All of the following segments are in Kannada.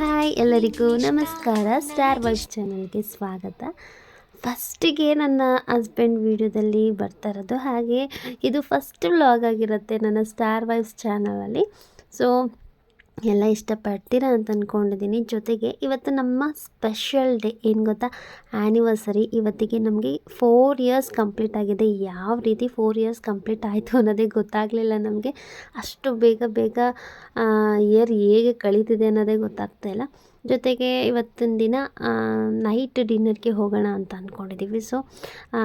ಹಾಯ್ ಎಲ್ಲರಿಗೂ ನಮಸ್ಕಾರ. ಸ್ಟಾರ್ ವೈಸ್ ಚಾನಲ್ಗೆ ಸ್ವಾಗತ. ಫಸ್ಟಿಗೆ ನನ್ನ ಹಸ್ಬೆಂಡ್ ವಿಡಿಯೋದಲ್ಲಿ ಬರ್ತಾ ಇರೋದು ಹಾಗೆ, ಇದು ಫಸ್ಟ್ ವ್ಲಾಗ್ ಆಗಿರುತ್ತೆ ನನ್ನ ಸ್ಟಾರ್ ವೈಬ್ಸ್ ಚಾನಲಲ್ಲಿ. ಸೊ ಎಲ್ಲ ಇಷ್ಟಪಡ್ತೀರಾ ಅಂತ ಅಂದ್ಕೊಂಡಿದ್ದೀನಿ ಜೊತೆಗೆ ಇವತ್ತು ನಮ್ಮ ಸ್ಪೆಷಲ್ ಡೇ ಏನು ಗೊತ್ತಾ? ಆ್ಯನಿವರ್ಸರಿ ಇವತ್ತಿಗೆ ನಮಗೆ ಫೋರ್ ಇಯರ್ಸ್ ಕಂಪ್ಲೀಟ್ ಆಗಿದೆ. ಯಾವ ರೀತಿ ಫೋರ್ ಇಯರ್ಸ್ ಕಂಪ್ಲೀಟ್ ಆಯಿತು ಅನ್ನೋದೇ ಗೊತ್ತಾಗಲಿಲ್ಲ ನಮಗೆ. ಅಷ್ಟು ಬೇಗ ಬೇಗ ಇಯರ್ ಹೇಗೆ ಕಳೀತಿದೆ ಅನ್ನೋದೇ ಗೊತ್ತಾಗ್ತಾ ಇಲ್ಲ. ಜೊತೆಗೆ ಇವತ್ತಿನ ದಿನ ನೈಟ್ ಡಿನ್ನರ್ಗೆ ಹೋಗೋಣ ಅಂತ ಅಂದ್ಕೊಂಡಿದ್ದೀವಿ ಸೊ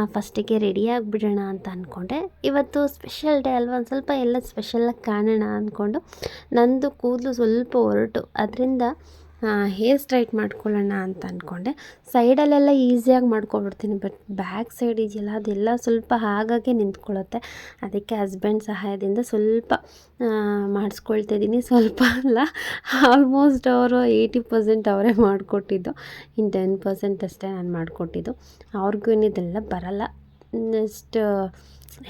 ಫಸ್ಟಿಗೆ ರೆಡಿ ಆಗಿಬಿಡೋಣ ಅಂತ ಅಂದ್ಕೊಂಡೆ ಇವತ್ತು ಸ್ಪೆಷಲ್ ಡೇ ಅಲ್ವಾ? ಒಂದು ಸ್ವಲ್ಪ ಎಲ್ಲ ಸ್ಪೆಷಲ್ಲಾಗಿ ಕಾಣೋಣ ಅಂದ್ಕೊಂಡು ನಂದು ಕೂದಲು ಸ್ವಲ್ಪ ಹೊರಟು ಅದರಿಂದ ಹೇರ್ ಸ್ಟ್ರೈಟ್ ಮಾಡ್ಕೊಳ್ಳೋಣ ಅಂತ ಅಂದ್ಕೊಂಡೆ ಸೈಡಲ್ಲೆಲ್ಲ ಈಸಿಯಾಗಿ ಮಾಡ್ಕೊಬಿಡ್ತೀನಿ ಬಟ್ ಬ್ಯಾಕ್ ಸೈಡ್ ಇದೆಯಲ್ಲ, ಅದೆಲ್ಲ ಸ್ವಲ್ಪ ಹಾಗಾಗಿ ನಿಂತ್ಕೊಳ್ಳುತ್ತೆ. ಅದಕ್ಕೆ ಹಸ್ಬೆಂಡ್ ಸಹಾಯದಿಂದ ಸ್ವಲ್ಪ ಮಾಡಿಸ್ಕೊಳ್ತಿದ್ದೀನಿ ಸ್ವಲ್ಪ ಅಲ್ಲ ಆಲ್ಮೋಸ್ಟ್ ಅವರು ಏಯ್ಟಿ ಪರ್ಸೆಂಟ್ ಅವರೇ ಮಾಡಿಕೊಟ್ಟಿದ್ದು. ಇನ್ನು ಟೆನ್ ಪರ್ಸೆಂಟ್ ಅಷ್ಟೇ ನಾನು ಮಾಡಿಕೊಟ್ಟಿದ್ದು. ಅವ್ರಿಗೂ ಇನ್ನಿದೆಲ್ಲ ಬರಲ್ಲ. ನೆಕ್ಸ್ಟ್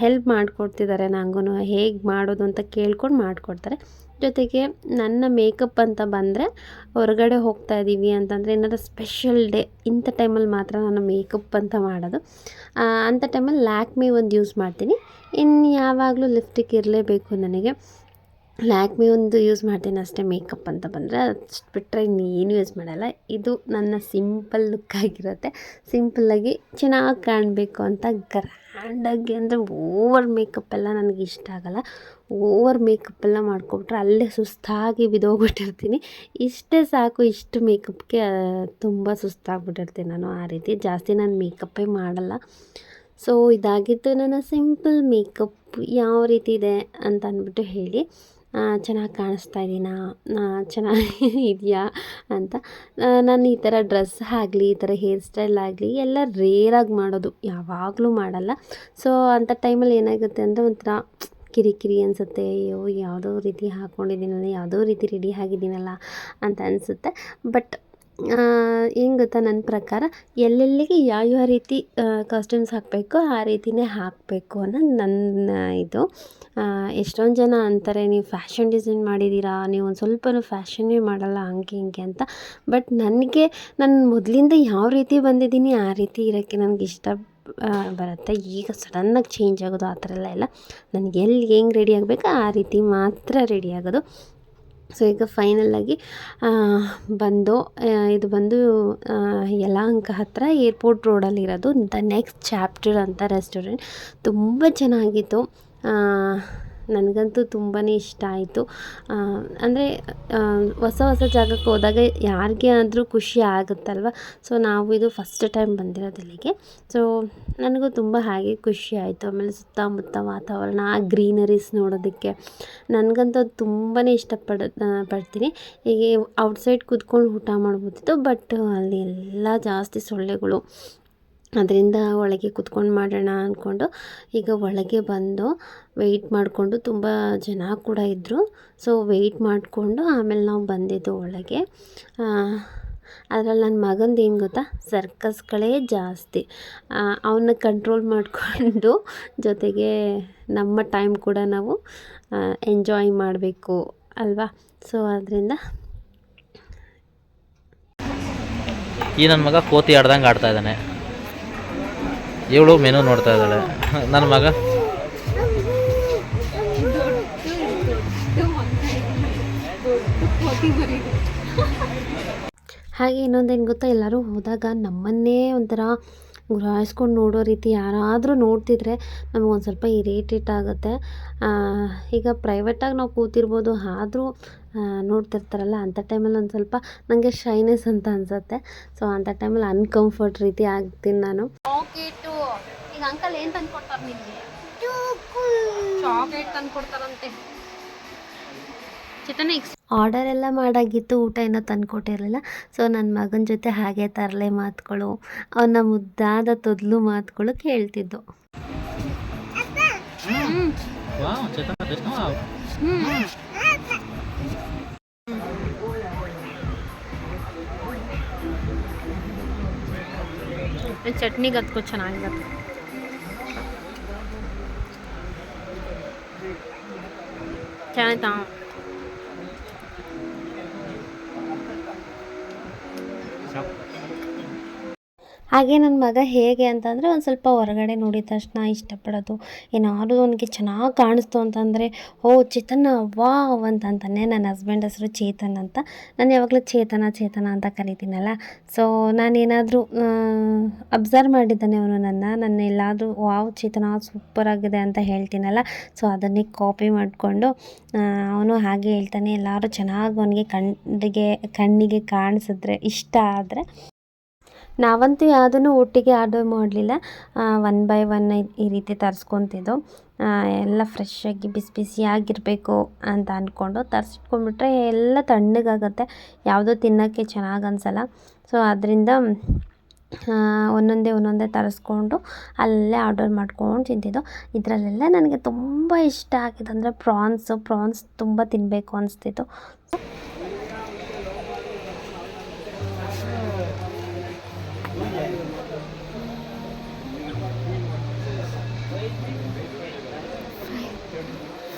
ಹೆಲ್ಪ್ ಮಾಡಿಕೊಡ್ತಿದ್ದಾರೆ ನನಗೂ ಹೇಗೆ ಮಾಡೋದು ಅಂತ ಕೇಳ್ಕೊಂಡು ಮಾಡಿಕೊಡ್ತಾರೆ. ಜೊತೆಗೆ ನನ್ನ ಮೇಕಪ್ ಅಂತ ಬಂದರೆ ಹೊರಗಡೆ ಹೋಗ್ತಾ ಇದ್ದೀವಿ ಅಂತಂದರೆ ಏನಾದರೂ ಸ್ಪೆಷಲ್ ಡೇ ಇಂಥ ಟೈಮಲ್ಲಿ ಮಾತ್ರ ನಾನು ಮೇಕಪ್ ಅಂತ ಮಾಡೋದು. ಅಂಥ ಟೈಮಲ್ಲಿ ಲ್ಯಾಕ್ಮಿ ಒಂದು ಯೂಸ್ ಮಾಡ್ತೀನಿ. ಇನ್ನು ಯಾವಾಗಲೂ ಲಿಪ್ಸ್ಟಿಕ್ ಇರಲೇಬೇಕು ನನಗೆ. ಲ್ಯಾಕ್ಮಿ ಒಂದು ಯೂಸ್ ಮಾಡ್ತೀನಿ ಅಷ್ಟೇ ಮೇಕಪ್ ಅಂತ ಬಂದರೆ. ಅಷ್ಟು ಬಿಟ್ಟರೆ ಇನ್ನೇನು ಯೂಸ್ ಮಾಡಲ್ಲ. ಇದು ನನ್ನ ಸಿಂಪಲ್ ಲುಕ್ ಆಗಿರುತ್ತೆ. ಸಿಂಪಲ್ಲಾಗಿ ಚೆನ್ನಾಗಿ ಕಾಣಬೇಕು ಅಂತ ಗ್ರ್ಯಾಂಡಾಗಿ ಅಂದರೆ ಓವರ್ ಮೇಕಪ್ ಎಲ್ಲ ನನಗೆ ಇಷ್ಟ ಆಗಲ್ಲ. ಓವರ್ ಮೇಕಪ್ ಎಲ್ಲ ಮಾಡ್ಕೊಬಿಟ್ರೆ ಅಲ್ಲೇ ಸುಸ್ತಾಗಿ ಬಿದೋಗ್ಬಿಟ್ಟಿರ್ತೀನಿ. ಇಷ್ಟೇ ಸಾಕು ಇಷ್ಟು ಮೇಕಪ್ಗೆ ತುಂಬ ಸುಸ್ತಾಗ್ಬಿಟ್ಟಿರ್ತೀನಿ ನಾನು ಆ ರೀತಿ. ಜಾಸ್ತಿ ನಾನು ಮೇಕಪ್ಪೇ ಮಾಡಲ್ಲ. ಸೊ ಇದಾಗಿದ್ದು ನನ್ನ ಸಿಂಪಲ್ ಮೇಕಪ್ ಯಾವ ರೀತಿ ಇದೆ ಅಂತ ಅಂದ್ಬಿಟ್ಟು ಹೇಳಿ. ಚೆನ್ನಾಗಿ ಕಾಣಿಸ್ತಾ ಇದ್ದೀನಾ ಚೆನ್ನಾಗಿ ಇದೆಯಾ ಅಂತ. ನಾನು ಈ ಥರ ಡ್ರೆಸ್ ಆಗಲಿ, ಈ ಥರ ಹೇರ್ ಸ್ಟೈಲ್ ಆಗಲಿ, ಎಲ್ಲ ರೇರಾಗಿ ಮಾಡೋದು. ಯಾವಾಗಲೂ ಮಾಡಲ್ಲ. ಸೊ ಅಂಥ ಟೈಮಲ್ಲಿ ಏನಾಗುತ್ತೆ ಅಂದರೆ ಒಂಥರ ಕಿರಿಕಿರಿ ಅನಿಸುತ್ತೆ. ಅಯ್ಯೋ, ಯಾವುದೋ ರೀತಿ ಹಾಕ್ಕೊಂಡಿದ್ದೀನಲ್ಲ ಯಾವುದೋ ರೀತಿ ರೆಡಿ ಆಗಿದ್ದೀನಲ್ಲ ಅಂತ ಅನಿಸುತ್ತೆ. ಬಟ್ ಏನು ಗೊತ್ತಾ ನನ್ನ ಪ್ರಕಾರ? ಎಲ್ಲೆಲ್ಲಿಗೆ ಯಾವ್ಯಾವ ರೀತಿ ಕಾಸ್ಟ್ಯೂಮ್ಸ್ ಹಾಕಬೇಕು ಆ ರೀತಿಯೇ ಹಾಕಬೇಕು ಅನ್ನೋದು ನನ್ನ ಇದು. ಎಷ್ಟೊಂದು ಜನ ಅಂತಾರೆ, ನೀವು ಫ್ಯಾಷನ್ ಡಿಸೈನ್ ಮಾಡಿದ್ದೀರಾ ನೀವು ಒಂದು ಸ್ವಲ್ಪನೂ ಫ್ಯಾಷನ್ನೇ ಮಾಡಲ್ಲ, ಹಂಗೆ ಹಿಂಗೆ ಅಂತ. ಬಟ್ ನನಗೆ, ನಾನು ಮೊದಲಿಂದ ಯಾವ ರೀತಿ ಬಂದಿದ್ದೀನಿ, ಆ ರೀತಿ ಇರೋಕ್ಕೆ ನನಗೆ ಇಷ್ಟ ಬರುತ್ತೆ. ಈಗ ಸಡನ್ನಾಗಿ ಚೇಂಜ್ ಆಗೋದು ಆ ಥರ ಎಲ್ಲ ಇಲ್ಲ. ನನಗೆ ಎಲ್ಲಿ ಹೆಂಗೆ ರೆಡಿ ಆಗಬೇಕು ಆ ರೀತಿ ಮಾತ್ರ ರೆಡಿ ಆಗೋದು. ಸೊ ಈಗ ಫೈನಲ್ಲಾಗಿ ಬಂದು ಇದು ಬಂದು ಯಲಹಂಕ ಹತ್ತಿರ ಏರ್ಪೋರ್ಟ್ ರೋಡಲ್ಲಿರೋದು ದ ನೆಕ್ಸ್ಟ್ ಚಾಪ್ಟರ್ ಅಂತ ರೆಸ್ಟೋರೆಂಟ್ ತುಂಬ ಚೆನ್ನಾಗಿತ್ತು. ನನಗಂತೂ ತುಂಬಾ ಇಷ್ಟ ಆಯಿತು. ಅಂದರೆ ಹೊಸ ಹೊಸ ಜಾಗಕ್ಕೆ ಹೋದಾಗ ಯಾರಿಗೆ ಆದರೂ ಖುಷಿ ಆಗುತ್ತಲ್ವ? ಸೊ ನಾವು ಇದು ಫಸ್ಟ್ ಟೈಮ್ ಬಂದಿರೋದು ಇಲ್ಲಿಗೆ. ಸೊ ನನಗೂ ತುಂಬ ಹಾಗೆ ಖುಷಿ ಆಯಿತು. ಆಮೇಲೆ ಸುತ್ತಮುತ್ತ ವಾತಾವರಣ, ಆ ಗ್ರೀನರೀಸ್ ನೋಡೋದಕ್ಕೆ. ನನಗಂತೂ ತುಂಬಾ ಇಷ್ಟಪಡ ಪಡ್ತೀನಿ. ಹೀಗೆ ಔಟ್ಸೈಡ್ ಕೂತ್ಕೊಂಡು ಊಟ ಮಾಡ್ಬೋದಿತ್ತು ಬಟ್ ಅಲ್ಲಿ ಎಲ್ಲ ಜಾಸ್ತಿ ಸೊಳ್ಳೆಗಳು ಅದರಿಂದ ಒಳಗೆ ಕುತ್ಕೊಂಡು ಮಾಡೋಣ ಅಂದ್ಕೊಂಡು ಈಗ ಒಳಗೆ ಬಂದು ವೆಯ್ಟ್ ಮಾಡಿಕೊಂಡು ತುಂಬ ಜನ ಕೂಡ ಇದ್ದರು ಸೊ ವೆಯ್ಟ್ ಮಾಡಿಕೊಂಡು ಆಮೇಲೆ ನಾವು ಬಂದಿದ್ದು ಒಳಗೆ. ಅದರಲ್ಲಿ ನನ್ನ ಮಗಂದು ಏನು ಗೊತ್ತಾ? ಸರ್ಕಸ್ಗಳೇ ಜಾಸ್ತಿ. ಅವನ್ನ ಕಂಟ್ರೋಲ್ ಮಾಡಿಕೊಂಡು ಜೊತೆಗೆ ನಮ್ಮ ಟೈಮ್ ಕೂಡ ನಾವು ಎಂಜಾಯ್ ಮಾಡಬೇಕು ಅಲ್ವಾ? ಸೊ ಅದರಿಂದ ಈ ನನ್ನ ಮಗ ಕೋತಿ ಆಡ್ದಂಗೆ ಆಡ್ತಾ ಇದ್ದಾನೆ. ಇವಳು ಮೆನು ನೋಡ್ತಾ ಇದ್ದಾಳೆ. ನನ್ನ ಮಗ? ಹಾಗೆ ಇನ್ನೊಂದೇನು ಗೊತ್ತಾ? ಎಲ್ಲರೂ ಹೋದಾಗ ನಮ್ಮನ್ನೇ ಒಂಥರ ಗುರಾಯಿಸ್ಕೊಂಡು ನೋಡೋ ರೀತಿ ಯಾರಾದರೂ ನೋಡ್ತಿದ್ರೆ ನಮಗೊಂದು ಸ್ವಲ್ಪ ಇರಿಟೇಟ್ ಆಗುತ್ತೆ. ಈಗ ಪ್ರೈವೇಟಾಗಿ ನಾವು ಕೂತಿರ್ಬೋದು, ಆದರೂ ನೋಡ್ತಿರ್ತಾರಲ್ಲ ಅಂಥ ಟೈಮಲ್ಲಿ ಒಂದು ಸ್ವಲ್ಪ ನನಗೆ ಶೈನೆಸ್ ಅಂತ ಅನಿಸುತ್ತೆ. ಸೊ ಅಂಥ ಟೈಮಲ್ಲಿ ಅನ್ಕಂಫರ್ಟ್ ರೀತಿ ಆಗ್ತೀನಿ ನಾನು. ಚಾಕ್ಲೇಟು. ಈಗ ಅಂಕಲ್ ಏನು ತಂದು ಕೊಡ್ತಾರೆ ನಿಮಗೆ? ಚಾಕ್ಲೇಟ್. ತಂದು ಕೊಡ್ತಾರಂತೆ ಚೇತನ ಆರ್ಡರ್ ಎಲ್ಲ ಮಾಡಾಗಿತ್ತು ಊಟ ಏನೋ ತಂದುಕೊಟ್ಟಿರಲಿಲ್ಲ. ಸೊ ನನ್ನ ಮಗನ ಜೊತೆ ಹಾಗೆ ತರಲೆ ಮಾತುಗಳು ಅವನ ಮುದ್ದಾದ ತೊದಲು ಮಾತುಗಳು ಕೇಳ್ತಿದ್ದು. ಚಟ್ನಿಗೆ ಅದಕ್ಕೂ ಚೆನ್ನಾಗಿರುತ್ತೆ ಚೆನ್ನಾಯ್ತಾ ಹಾಗೆ ನನ್ನ ಮಗ ಹೇಗೆ ಅಂತಂದರೆ ಒಂದು ಸ್ವಲ್ಪ ಹೊರಗಡೆ ನೋಡಿದ ತಕ್ಷಣ ಇಷ್ಟಪಡೋದು. ಏನಾದರೂ ಅವನಿಗೆ ಚೆನ್ನಾಗಿ ಕಾಣಿಸ್ತು ಅಂತಂದರೆ, ಓ ಚೇತನ, ವಾವ್ ಅಂತ ಅಂತಾನೆ ನನ್ನ ಹಸ್ಬೆಂಡ್ ಹೆಸರು ಚೇತನ್ ಅಂತ. ನಾನು ಯಾವಾಗಲೂ ಚೇತನ ಚೇತನ ಅಂತ ಕರಿತೀನಲ್ಲ. ಸೊ ನಾನೇನಾದರೂ ಅಬ್ಸರ್ವ್ ಮಾಡಿದ್ದಾನೆ ಅವನು ನನ್ನ. ನನ್ನ ಎಲ್ಲಾದರೂ, ವಾವ್, ಚೇತನ ಸೂಪರ್ ಆಗಿದೆ ಅಂತ ಹೇಳ್ತೀನಲ್ಲ. ಸೊ ಅದನ್ನೇ ಕಾಪಿ ಮಾಡಿಕೊಂಡು ಅವನು ಹಾಗೆ ಹೇಳ್ತಾನೆ. ಎಲ್ಲರೂ ಚೆನ್ನಾಗಿ ಅವನಿಗೆ ಕಣ್ಣಿಗೆ ಕಣ್ಣಿಗೆ ಕಾಣಿಸಿದ್ರೆ ಇಷ್ಟ ಆದರೆ ನಾವಂತೂ ಯಾವುದನ್ನು ಒಟ್ಟಿಗೆ ಆರ್ಡರ್ ಮಾಡಲಿಲ್ಲ. ಒನ್ ಬೈ ಒನ್ ಈ ರೀತಿ ತರಿಸ್ಕೊತಿದ್ದೋ. ಎಲ್ಲ ಫ್ರೆಶ್ಶಾಗಿ ಬಿಸಿ ಬಿಸಿಯಾಗಿರಬೇಕು ಅಂತ ಅಂದ್ಕೊಂಡು ತರಿಸ್ಕೊಂಡ್ಬಿಟ್ರೆ ಎಲ್ಲ ತಣ್ಣಗಾಗುತ್ತೆ. ಯಾವುದೂ ತಿನ್ನೋಕ್ಕೆ ಚೆನ್ನಾಗಿ ಅನ್ಸಲ್ಲ. ಸೊ ಅದರಿಂದ ಒಂದೊಂದೇ ಒಂದೊಂದೇ ತರಿಸ್ಕೊಂಡು ಅಲ್ಲೇ ಆರ್ಡರ್ ಮಾಡ್ಕೊಂಡು ತಿಂತಿದ್ದೋ. ಇದರಲ್ಲೆಲ್ಲ ನನಗೆ ತುಂಬ ಇಷ್ಟ ಆಗಿದೆ ಅಂದರೆ ಪ್ರಾನ್ಸು ಪ್ರಾನ್ಸ್ ತುಂಬ ತಿನ್ನಬೇಕು ಅನಿಸ್ತಿತ್ತು.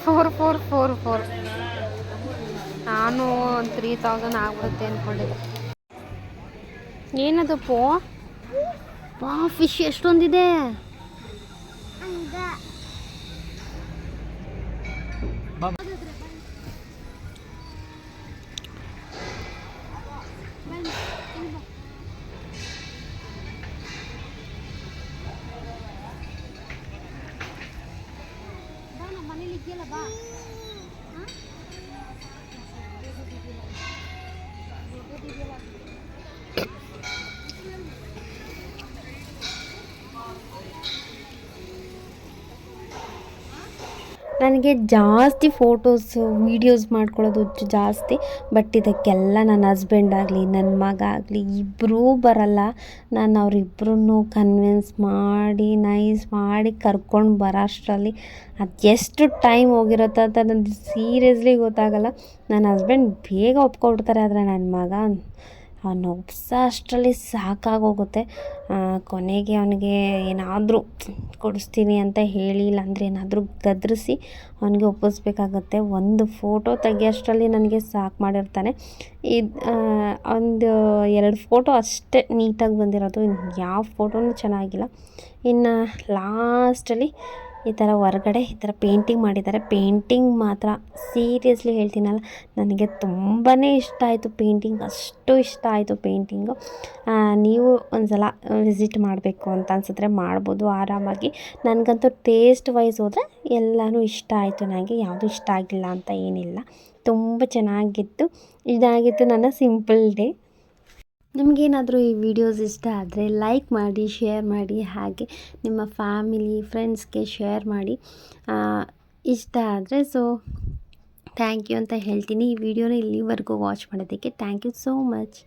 ಫೋರ್ ಫೋರ್ ಫೋರ್ ಫೋರ್ ನಾನು ಒಂದು ತ್ರೀ ತೌಸಂಡ್ ಆಗ್ಬಿಡುತ್ತೆ ಅಂದ್ಕೊಂಡಿದ್ದೆ ಏನದು ಪೋ? ಪಾ ಫಿಶ್ ಎಷ್ಟೊಂದಿದೆ? 好吧。ನನಗೆ ಜಾಸ್ತಿ ಫೋಟೋಸು, ವೀಡಿಯೋಸ್ ಮಾಡ್ಕೊಳ್ಳೋದು ಜಾಸ್ತಿ, ಬಟ್ ಇದಕ್ಕೆಲ್ಲ ನನ್ನ ಹಸ್ಬೆಂಡ್ ಆಗಲಿ, ನನ್ನ ಮಗ ಆಗಲಿ ಇಬ್ಬರೂ ಬರಲ್ಲ. ನಾನು ಅವರಿಬ್ಬರನ್ನು ಕನ್ವಿನ್ಸ್ ಮಾಡಿ ನೈಸ್ ಮಾಡಿ ಕರ್ಕೊಂಡು ಬರೋ ಅಷ್ಟರಲ್ಲಿ ಅದು ಎಷ್ಟು ಟೈಮ್ ಹೋಗಿರುತ್ತೆ ಅಂತ ನನಗೆ ಸೀರಿಯಸ್ಲಿ ಗೊತ್ತಾಗಲ್ಲ. ನನ್ನ ಹಸ್ಬೆಂಡ್ ಬೇಗ ಒಪ್ಕೊಬಿಡ್ತಾರೆ, ಆದರೆ ನನ್ನ ಮಗ ಅವನು ಒಪ್ಸೋ ಅಷ್ಟರಲ್ಲಿ ಸಾಕಾಗೋಗುತ್ತೆ. ಕೊನೆಗೆ ಅವನಿಗೆ ಏನಾದರೂ ಕೊಡಿಸ್ತೀನಿ ಅಂತ ಹೇಳಿ, ಇಲ್ಲಾಂದರೆ ಏನಾದರೂ ಗದರಿಸಿ ಅವನಿಗೆ ಒಪ್ಪಿಸ್ಬೇಕಾಗತ್ತೆ. ಒಂದು ಫೋಟೋ ತೆಗಿಯೋಷ್ಟರಲ್ಲಿ ನನಗೆ ಸಾಕು ಮಾಡಿರ್ತಾನೆ. ಇದು ಒಂದು ಎರಡು ಫೋಟೋ ಅಷ್ಟೇ ನೀಟಾಗಿ ಬಂದಿರೋದು. ಯಾವ ಫೋಟೋನೂ ಚೆನ್ನಾಗಿಲ್ಲ. ಇನ್ನು ಲಾಸ್ಟಲ್ಲಿ ಈ ಥರ ಹೊರಗಡೆ ಈ ಥರ ಪೇಂಟಿಂಗ್ ಮಾಡಿದ್ದಾರೆ. ಪೇಂಟಿಂಗ್ ಮಾತ್ರ ಸೀರಿಯಸ್ಲಿ ಹೇಳ್ತೀನಲ್ಲ, ನನಗೆ ತುಂಬಾ ಇಷ್ಟ ಆಯಿತು ಪೇಂಟಿಂಗ್ ಅಷ್ಟು ಇಷ್ಟ ಆಯಿತು ಪೇಂಟಿಂಗು ನೀವು ಒಂದು ಸಲ ವಿಸಿಟ್ ಮಾಡಬೇಕು ಅಂತ ಅನ್ಸಿದ್ರೆ ಮಾಡ್ಬೋದು, ಆರಾಮಾಗಿ. ನನಗಂತೂ ಟೇಸ್ಟ್ ವೈಸ್ ಹೋದರೆ ಎಲ್ಲನೂ ಇಷ್ಟ ಆಯಿತು ನನಗೆ ಯಾವುದು ಇಷ್ಟ ಆಗಿಲ್ಲ ಅಂತ ಏನಿಲ್ಲ. ತುಂಬ ಚೆನ್ನಾಗಿತ್ತು. ಇದಾಗಿತ್ತು ನನ್ನ ಸಿಂಪಲ್ ಡೇ ನಿಮಗೇನಾದರೂ ಈ ವಿಡಿಯೋಸ್ ಇಷ್ಟ ಆದರೆ ಲೈಕ್ ಮಾಡಿ ಶೇರ್ ಮಾಡಿ, ಹಾಗೆ ನಿಮ್ಮ ಫ್ಯಾಮಿಲಿ ಫ್ರೆಂಡ್ಸ್ಗೆ ಶೇರ್ ಮಾಡಿ ಇಷ್ಟ ಆದರೆ ಸೊ ಥ್ಯಾಂಕ್ ಯು ಅಂತ ಹೇಳ್ತೀನಿ. ಈ ವಿಡಿಯೋನ ಇಲ್ಲಿವರೆಗೂ ವಾಚ್ ಮಾಡೋದಕ್ಕೆ ಥ್ಯಾಂಕ್ ಯು ಸೋ ಮಚ್